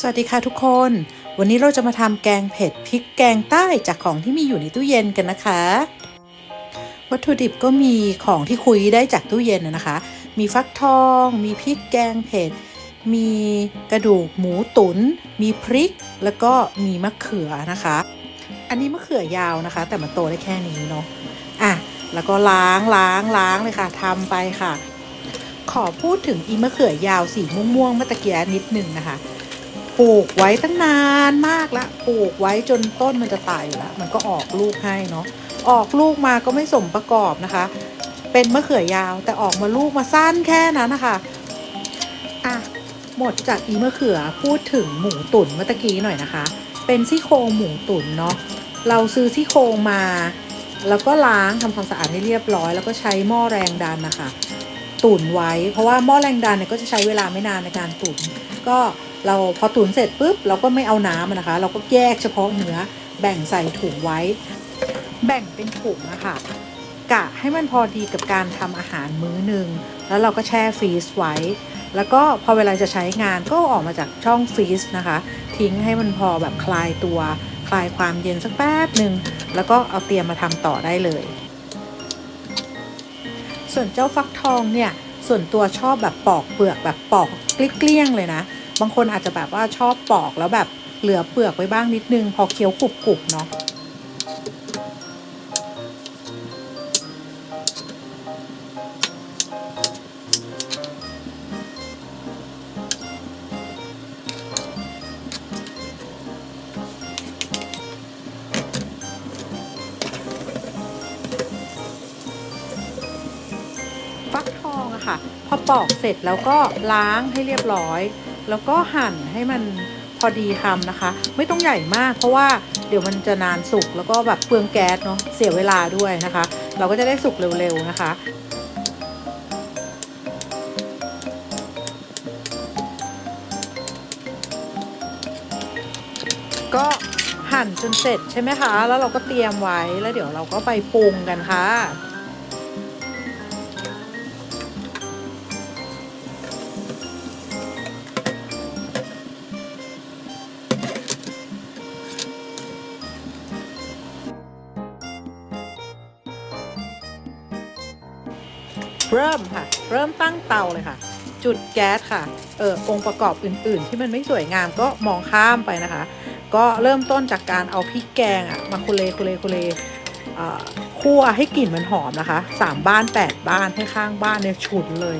สวัสดีค่ะทุกคน วันนี้เราจะมาทำแกงเผ็ดพริกแกงใต้จากของที่มีอยู่ในตู้เย็นกันนะคะ วัตถุดิบก็มีของที่คุยได้จากตู้เย็นนะคะ มีฟักทอง มีพริกแกงเผ็ด มีกระดูกหมูตุน๋นมีพริก แล้วก็มีมะเขือนะคะ อันนี้มะเขือยาวนะคะ แต่มันโตได้แค่นี้เนาะอะแล้วก็ล้างล้างล้างเลยค่ะทำไปค่ะ ขอพูดถึงอีมะเขือยาวสีม่วงๆเมื่อตะกี้นิดนึงนะคะ ปลูกไว้ตั้งนานมากละปลูกไว้จนต้นมันจะตายอยู่แล้วมันก็ออกลูกให้เนาะออกลูกมาก็ไม่สมประกอบนะคะ เป็นมะเขือยาวแต่ออกมาลูกมาสั้นแค่นั้นนะคะอะหมดจากอีมะเขือพูดถึงหมูตุ๋นเมื่อกี้หน่อยนะคะ เป็นซี่โครงหมูตุ๋นเนาะเราซื้อซี่โครงมา แล้วก็ล้างทำความสะอาดให้เรียบร้อย แล้วก็ใช้หม้อแรงดันนะคะ ตุ๋นไว้ เพราะว่าหม้อแรงดันเนี่ยก็จะใช้เวลาไม่นานในการตุ๋นก็ เราพอตุ๋นเสร็จปุ๊บเราก็ไม่เอาน้ำนะคะ เราก็แยกเฉพาะเนื้อแบ่งใส่ถุงไว้ แบ่งเป็นถุงอะค่ะกะให้มันพอดีกับการทำอาหารมื้อหนึ่งแล้วเราก็แช่ฟรีซไว้ แล้วก็พอเวลาจะใช้งานก็ออกมาจากช่องฟรีซนะคะ ทิ้งให้มันพอแบบคลายตัว คลายความเย็นสักแป๊บหนึ่งแล้วก็เอาเตรียมมาทำต่อได้เลย ส่วนเจ้าฟักทองเนี่ยส่วนตัวชอบแบบปอกเปลือกแบบปอกเกลี้ยงเลยนะ บางคนอาจจะแบบว่าชอบปอกแล้วแบบเหลือเปลือกไว้บ้างนิดนึง พอเคี้ยวกรุบๆเนาะฟักทองอะค่ะ พอปอกเสร็จแล้วก็ล้างให้เรียบร้อย แล้วก็หั่นให้มันพอดีคำนะคะ ไม่ต้องใหญ่มาก เพราะว่าเดี๋ยวมันจะนานสุกแล้วก็แบบเปลืองแก๊สเนาะเสียเวลาด้วยนะคะ เราก็จะได้สุกเร็วๆนะคะก็หั่นจนเสร็จใช่ไหมคะ แล้วเราก็เตรียมไว้ แล้วเดี๋ยวเราก็ไปปรุงกันค่ะ เริ่มค่ะ เริ่มตั้งเตาเลยค่ะ จุดแก๊สค่ะ เออองค์ประกอบอื่น ๆ ที่มันไม่สวยงามก็มองข้ามไปนะคะ ก็เริ่มต้นจากการเอาพริกแกงอะมาคุเลคุเลคุเลเคั่วให้กลิ่นมันหอมนะคะสามบ้านแปดบ้านให้ข้างบ้านเนี่ยฉุนเลย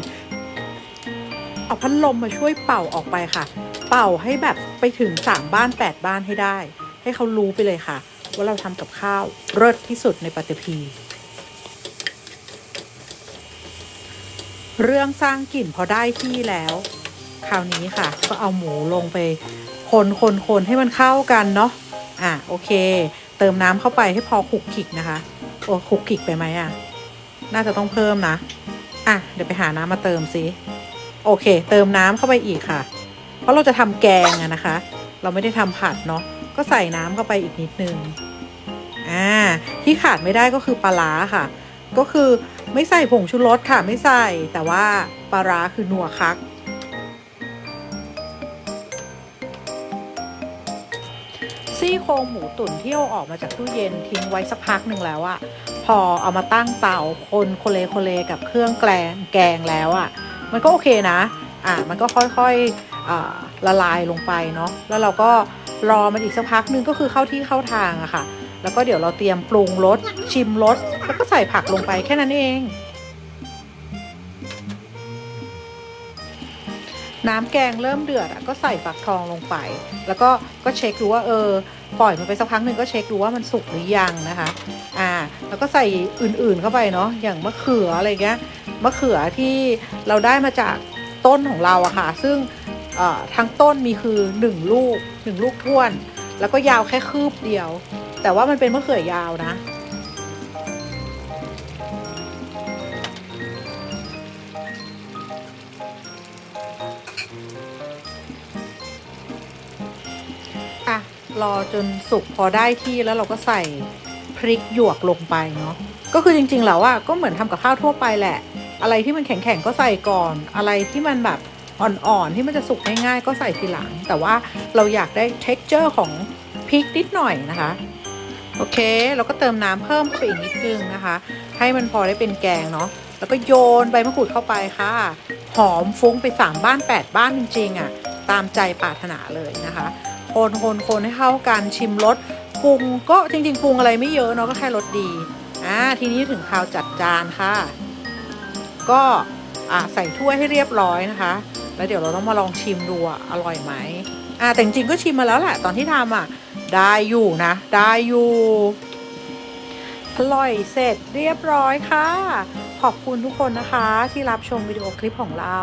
เอาพัดลมมาช่วยเป่าออกไปค่ะ เป่าให้แบบไปถึงสามบ้านแปดบ้านให้ได้ ให้เขารู้ไปเลยค่ะ ว่าเราทำกับข้าวเลิศที่สุดในปัตต เรื่องสร้างกลิ่นพอได้ที่แล้ว คราวนี้ค่ะ ก็เอาหมูลงไป คนคนคนให้มันเข้ากันเนาะอะโอเค เติมน้ำเข้าไปให้พอคุกคลิกนะคะโอ้คุกคลิกไปไหมอะ น่าจะต้องเพิ่มนะ อะเดี๋ยวไปหาน้ำมาเติมสิโอเค เติมน้ำเข้าไปอีกค่ะ เพราะเราจะทำแกงอะนะคะ เราไม่ได้ทำผัดเนาะก็ใส่น้ำเข้าไปอีกนิดนึงอ่าที่ขาดไม่ได้ก็คือปลาร้าค่ะ ก็คือ ไม่ใส่ผงชูรสค่ะไม่ใส่ แต่ว่าปลาร้าคือนัวคัก ซี่โครงหมูตุ๋นที่เอาออกมาจากตู้เย็นทิ้งไว้สักพักหนึ่งแล้วอะพอเอามาตั้งเตาคนโคเลโคเลกับเครื่องแกงแกงแล้วอะมันก็โอเคนะ อะมันก็ค่อยๆอ่าละลายลงไปเนาะแล้วเราก็รอมันอีกสักพักหนึงก็คือเข้าที่เข้าทางอะค่ะ แล้วก็เดี๋ยวเราเตรียมปรุงรสชิมรส แล้วก็ใส่ผักลงไปแค่นั้นเอง น้ำแกงเริ่มเดือดก็ใส่ฟักทองลงไป แล้วก็ก็เช็คดูว่าเออปล่อยมันไปสักพักหนึ่งก็เช็คดูว่ามันสุกหรือยังนะคะ อ่า แล้วก็ใส่อื่นๆเข้าไปเนาะ อย่างมะเขืออะไรเงี้ย มะเขือที่เราได้มาจากต้นของเราอะค่ะ ซึ่งทั้งต้นมีคือหนึ่งลูกหนึ่งลูกท้วน แล้วก็ยาวแค่คืบเดียว แต่ว่ามันเป็นมะเขือยาวนะ รอจนสุกพอได้ที่แล้วเราก็ใส่พริกหยวกลงไปเนาะก็คือจริงๆแล้วอะก็เหมือนทำกับข้าวทั่วไปแหละ อะไรที่มันแข็งๆก็ใส่ก่อน อะไรที่มันแบบอ่อนๆที่มันจะสุกง่ายๆก็ใส่ทีหลัง แต่ว่าเราอยากได้ texture ของพริกนิดหน่อยนะคะโอเค เราก็เติมน้ำเพิ่มเข้าไปอีกนิดนึงนะคะ ให้มันพอได้เป็นแกงเนาะแล้วก็โยนใบมะกรูดเข้าไปค่ะ หอมฟุ้งไปสามบ้านแปดบ้านจริงๆอะ่ะ ตามใจปรารถนาเลยนะคะ คนคนคนให้เข้ากันชิมรสปรุงก็จริง ๆปรุงอะไรไม่เยอะเนาะก็แค่รสดีอ่าทีนี้ถึงคราวจัดจานค่ะ ก็อ่าใส่ถ้วยให้เรียบร้อยนะคะ แล้วเดี๋ยวเราต้องมาลองชิมดูอร่อยไหมอ่าแต่จริงๆก็ชิมมาแล้วแหละตอนที่ทำอะได้อยู่นะ ได้อยู่อร่อยเสร็จเรียบร้อยค่ะ ขอบคุณทุกคนนะคะที่รับชมวิดีโอคลิปของเรา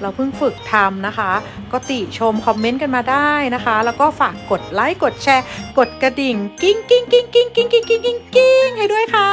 เราเพิ่งฝึกทำนะคะ ก็ติชมคอมเมนต์กันมาได้นะคะ แล้วก็ฝากกดไลค์กดแชร์ กดกระดิ่ง กิ้งกิ้งกิ้งกิ้งกิ้งกิ้งกิ้งกิ้งให้ด้วยค่ะ